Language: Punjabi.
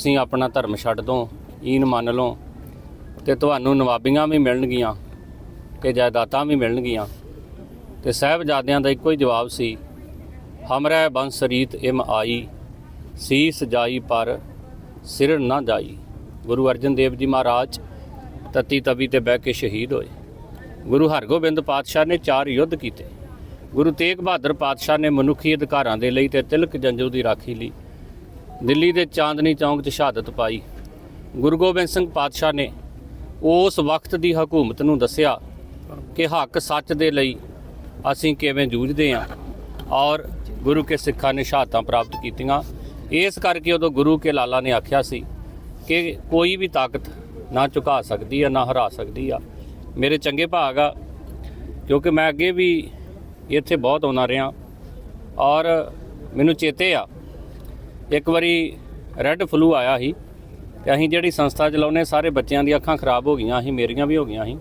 ਤੁਸੀਂ ਆਪਣਾ ਧਰਮ ਛੱਡ ਦੋ, ਈਨ ਮੰਨ ਲਓ, ਤੇ ਤੁਹਾਨੂੰ ਨਵਾਬੀਆਂ ਵੀ ਮਿਲਣਗੀਆਂ, ਤੇ ਜਾਇਦਾਦਾਂ ਵੀ ਮਿਲਣਗੀਆਂ। ਤੇ ਸਾਹਿਬਜ਼ਾਦਿਆਂ ਦਾ ਇੱਕੋ ਹੀ ਜਵਾਬ ਸੀ, ਹਮਰੇ ਬੰਸ ਰੀਤ ਇਮ ਆਈ, ਸੀਸ ਜਾਈ ਪਰ ਸਿਰ ਨਾ ਜਾਈ। ਗੁਰੂ ਅਰਜਨ ਦੇਵ ਜੀ ਮਹਾਰਾਜ ਤਤੀ ਤਵੀ ਤੇ ਬਹਿ ਕੇ ਸ਼ਹੀਦ ਹੋਏ। ਗੁਰੂ ਹਰਗੋਬਿੰਦ ਪਾਤਸ਼ਾਹ ਨੇ ਚਾਰ ਯੁੱਧ ਕੀਤੇ। ਗੁਰੂ ਤੇਗ ਬਹਾਦਰ ਪਾਤਸ਼ਾਹ ਨੇ ਮਨੁੱਖੀ ਅਧਿਕਾਰਾਂ ਦੇ ਲਈ ਤੇ ਤਿਲਕ ਜੰਜੂ ਦੀ ਰਾਖੀ ਲਈ ਦਿੱਲੀ ਦੇ ਚਾਂਦਨੀ ਚੌਂਕ 'ਚ ਸ਼ਹਾਦਤ ਪਾਈ। ਗੁਰੂ ਗੋਬਿੰਦ ਸਿੰਘ ਪਾਤਸ਼ਾਹ ਨੇ ਉਸ ਵਕਤ ਦੀ ਹਕੂਮਤ ਨੂੰ ਦੱਸਿਆ ਕਿ ਹੱਕ ਸੱਚ ਦੇ ਲਈ ਅਸੀਂ ਕਿਵੇਂ ਜੂਝਦੇ ਹਾਂ ਔਰ ਗੁਰੂ ਕੇ ਸਿੱਖਾਂ ਨੇ ਸ਼ਹਾਦਤਾਂ ਪ੍ਰਾਪਤ ਕੀਤੀਆਂ। ਇਸ ਕਰਕੇ ਉਦੋਂ ਗੁਰੂ ਕੇ ਲਾਲਾ ਨੇ ਆਖਿਆ ਸੀ ਕਿ ਕੋਈ ਵੀ ਤਾਕਤ ਨਾ ਝੁਕਾ ਸਕਦੀ ਆ, ਨਾ ਹਰਾ ਸਕਦੀ ਆ। ਮੇਰੇ ਚੰਗੇ ਭਾਗ ਆ, ਕਿਉਂਕਿ ਮੈਂ ਅੱਗੇ ਵੀ ਇੱਥੇ ਬਹੁਤ ਆਉਣਾ ਰਿਹਾ ਔਰ ਮੈਨੂੰ ਚੇਤੇ ਆ ਇੱਕ ਵਾਰੀ ਰੈੱਡ ਫਲੂ ਆਇਆ ਸੀ ਤੇ ਅਸੀਂ ਜਿਹੜੀ ਸੰਸਥਾ ਚਲਾਉਂਦੇ, ਸਾਰੇ ਬੱਚਿਆਂ ਦੀਆਂ ਅੱਖਾਂ ਖਰਾਬ ਹੋ ਗਈਆਂ ਸੀ, ਮੇਰੀਆਂ ਵੀ ਹੋ ਗਈਆਂ ਸੀ।